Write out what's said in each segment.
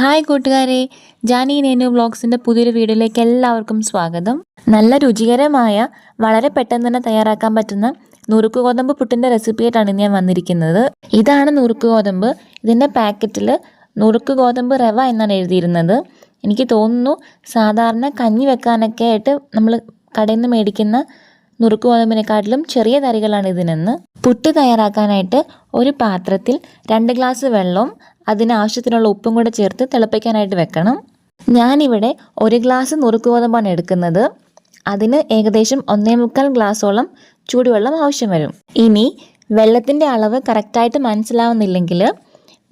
Hi കൂട്ടുകാരെ ജാനി നേനു വ്ളോഗ്സിന്റെ പുതിയൊരു വീഡിയോയിലേക്ക് എല്ലാവർക്കും സ്വാഗതം. നല്ല രുചികരമായ വളരെ പെട്ടെന്ന് തന്നെ തയ്യാറാക്കാൻ പറ്റുന്ന നുറുക്ക് ഗോതമ്പ് പുട്ടിന്റെ റെസിപ്പിയായിട്ടാണ് ഞാൻ വന്നിരിക്കുന്നത്. ഇതാണ് നുറുക്ക് ഗോതമ്പ്. ഇതിന്റെ പാക്കറ്റിൽ നുറുക്ക് ഗോതമ്പ് റവ എന്നാണ് എഴുതിയിരുന്നത്. എനിക്ക് തോന്നുന്നു സാധാരണ കഞ്ഞി വെക്കാനൊക്കെ ആയിട്ട് നമ്മൾ കടയിൽ നിന്ന് മേടിക്കുന്ന നുറുക്ക് ഗോതമ്പിനെക്കാട്ടിലും ചെറിയ തരികളാണ് ഇതിനെന്ന്. പുട്ട് തയ്യാറാക്കാനായിട്ട് ഒരു പാത്രത്തിൽ രണ്ട് ഗ്ലാസ് വെള്ളവും അതിന് ആവശ്യത്തിനുള്ള ഉപ്പും കൂടെ ചേർത്ത് തിളപ്പിക്കാനായിട്ട് വെക്കണം. ഞാനിവിടെ ഒരു ഗ്ലാസ് നുറുക്ക് ഗോതമ്പാണ് എടുക്കുന്നത്. അതിന് ഏകദേശം ഒന്നേ മുക്കാൽ ഗ്ലാസോളം ചൂടുവെള്ളം ആവശ്യം വരും. ഇനി വെള്ളത്തിന്റെ അളവ് കറക്റ്റായിട്ട് മനസ്സിലാവുന്നില്ലെങ്കിൽ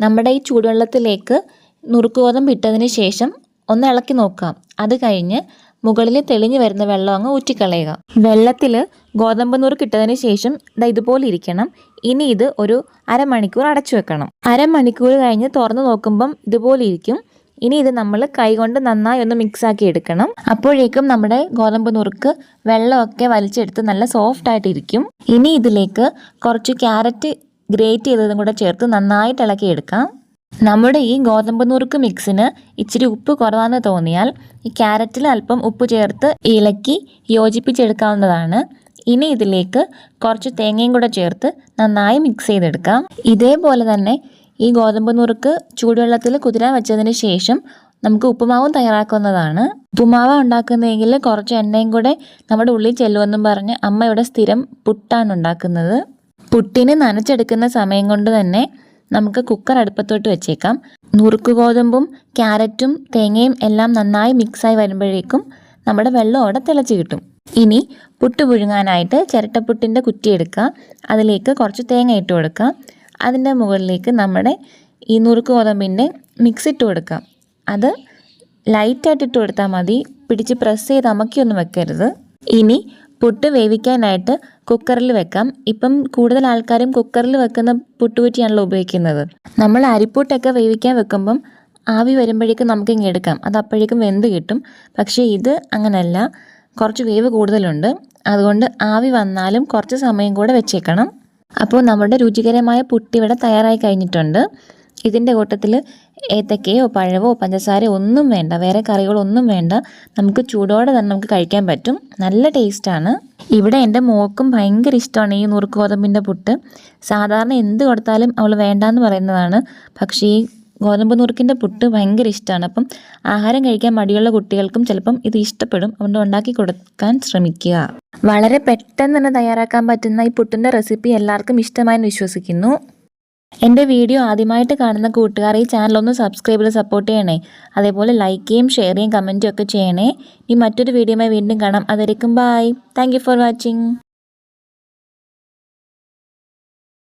നമ്മുടെ ഈ ചൂടുവെള്ളത്തിലേക്ക് നുറുക്ക് ഗോതമ്പ് ഇട്ടതിന് ശേഷം ഒന്ന് ഇളക്കി നോക്കാം. അത് കഴിഞ്ഞ് മുകളിൽ തെളിഞ്ഞു വരുന്ന വെള്ളം അങ്ങ് ഊറ്റിക്കളയുക. വെള്ളത്തിൽ ഗോതമ്പ് നൂറ് കിട്ടതിന് ശേഷം ഇതാ ഇതുപോലെ ഇരിക്കണം. ഇനി ഇത് ഒരു അരമണിക്കൂർ അടച്ചു വെക്കണം. അരമണിക്കൂർ കഴിഞ്ഞ് തുറന്നു നോക്കുമ്പം ഇതുപോലെ ഇരിക്കും. ഇനി ഇത് നമ്മൾ കൈകൊണ്ട് നന്നായി ഒന്ന് മിക്സ് ആക്കി എടുക്കണം. അപ്പോഴേക്കും നമ്മുടെ ഗോതമ്പ് നുറുക്ക് വെള്ളമൊക്കെ വലിച്ചെടുത്ത് നല്ല സോഫ്റ്റ് ആയിട്ട് ഇരിക്കും. ഇനി ഇതിലേക്ക് കുറച്ച് ക്യാരറ്റ് ഗ്രേറ്റ് ചെയ്തതും കൂടെ ചേർത്ത് നന്നായിട്ട് ഇളക്കിയെടുക്കാം നമ്മുടെ ഈ ഗോതമ്പ് നുറുക്ക് മിക്സിന് ഇച്ചിരി ഉപ്പ് കുറവാന്ന് തോന്നിയാൽ ഈ ക്യാരറ്റിൽ അല്പം ഉപ്പ് ചേർത്ത് ഇളക്കി യോജിപ്പിച്ചെടുക്കാവുന്നതാണ്. ഇനി ഇതിലേക്ക് കുറച്ച് തേങ്ങയും കൂടെ ചേർത്ത് നന്നായി മിക്സ് ചെയ്തെടുക്കാം. ഇതേപോലെ തന്നെ ഈ ഗോതമ്പ് നുറുക്ക് ചൂടുവെള്ളത്തിൽ കുതിരാൻ വെച്ചതിന് ശേഷം നമുക്ക് ഉപ്പുമാവും തയ്യാറാക്കുന്നതാണ്. ഉപ്പുമാവ് ഉണ്ടാക്കുന്നതെങ്കിൽ കുറച്ച് എണ്ണയും കൂടെ നമ്മുടെ ഉള്ളിൽ ചെല്ലുമെന്നും പറഞ്ഞ് അമ്മ ഇവിടെ സ്ഥിരം പുട്ടാണ് ഉണ്ടാക്കുന്നത്. പുട്ടിന് നനച്ചെടുക്കുന്ന സമയം കൊണ്ട് തന്നെ നമുക്ക് കുക്കർ അടുപ്പത്തോട്ട് വെച്ചേക്കാം. നുറുക്ക് ഗോതമ്പും ക്യാരറ്റും തേങ്ങയും എല്ലാം നന്നായി മിക്സായി വരുമ്പോഴേക്കും നമ്മുടെ വെള്ളം അവിടെ തിളച്ച് കിട്ടും. ഇനി പുട്ട് പുഴുങ്ങാനായിട്ട് ചിരട്ടപ്പുട്ടിന്റെ കുറ്റി എടുക്കുക. അതിലേക്ക് കുറച്ച് തേങ്ങ ഇട്ട് കൊടുക്കുക. അതിന്റെ മുകളിലേക്ക് നമ്മുടെ ഈ നുറുക്ക് ഗോതമ്പിന്റെ മിക്സ് ഇട്ട് കൊടുക്കാം അത് ലൈറ്റായിട്ട് ഇട്ട് കൊടുത്താൽ മതി. പിടിച്ച് പ്രസ് ചെയ്ത് അമക്കിയൊന്നും വെക്കരുത്. ഇനി പുട്ട് വേവിക്കാനായിട്ട് കുക്കറിൽ വെക്കാം. ഇപ്പം കൂടുതൽ ആൾക്കാരും കുക്കറിൽ വെക്കുന്ന പുട്ടുകുറ്റിയാണല്ലോ ഉപയോഗിക്കുന്നത്. നമ്മൾ അരിപ്പൂട്ടൊക്കെ വേവിക്കാൻ വെക്കുമ്പം ആവി വരുമ്പോഴേക്കും നമുക്ക് ഇങ്ങനെ എടുക്കാം. അത് അപ്പോഴേക്കും വെന്ത് കിട്ടും. പക്ഷേ ഇത് അങ്ങനല്ല. കുറച്ച് വേവ് കൂടുതലുണ്ട്. അതുകൊണ്ട് ആവി വന്നാലും കുറച്ച് സമയം കൂടെ വെച്ചേക്കണം. അപ്പോൾ നമ്മുടെ രുചികരമായ പുട്ടിവിടെ തയ്യാറായി കഴിഞ്ഞിട്ടുണ്ട്. ഇതിന്റെ കൂട്ടത്തിൽ ഏത്തക്കയോ പഴവോ പഞ്ചസാരയോ ഒന്നും വേണ്ട വേറെ കറികളൊന്നും വേണ്ട. നമുക്ക് ചൂടോടെ തന്നെ നമുക്ക് കഴിക്കാൻ പറ്റും. നല്ല ടേസ്റ്റാണ് ഇവിടെ എന്റെ മോക്കും ഭയങ്കര ഇഷ്ടമാണ് ഈ നുറുക്ക് ഗോതമ്പിന്റെ പുട്ട്. സാധാരണ എന്ത് കൊടുത്താലും അവൾ വേണ്ടാന്ന് പറയുന്നതാണ്. പക്ഷേ ഈ ഗോതമ്പ് നുറുക്കിന്റെ പുട്ട് ഭയങ്കര ഇഷ്ടമാണ്. അപ്പം ആഹാരം കഴിക്കാൻ മടിയുള്ള കുട്ടികൾക്കും ചിലപ്പം ഇത് ഇഷ്ടപ്പെടും. അതുകൊണ്ട് ഉണ്ടാക്കി കൊടുക്കാൻ ശ്രമിക്കുക. വളരെ പെട്ടെന്ന് തന്നെ തയ്യാറാക്കാൻ പറ്റുന്ന ഈ പുട്ടിന്റെ റെസിപ്പി എല്ലാവർക്കും ഇഷ്ടമായെന്ന് വിശ്വസിക്കുന്നു. എന്റെ വീഡിയോ ആദ്യമായിട്ട് കാണുന്ന കൂട്ടുകാർ ഈ ചാനൽ ഒന്ന് സബ്സ്ക്രൈബ് ചെയ്ത് സപ്പോർട്ട് ചെയ്യണേ. അതേപോലെ ലൈക്ക് ചെയ്യും ഷെയർ ചെയ്യും കമന്റും ഒക്കെ ചെയ്യണേ. ഇനി മറ്റൊരു വീഡിയോയുമായി വീണ്ടും കാണാം. അതായിരിക്കും ബായ് താങ്ക് ഫോർ വാച്ചിങ്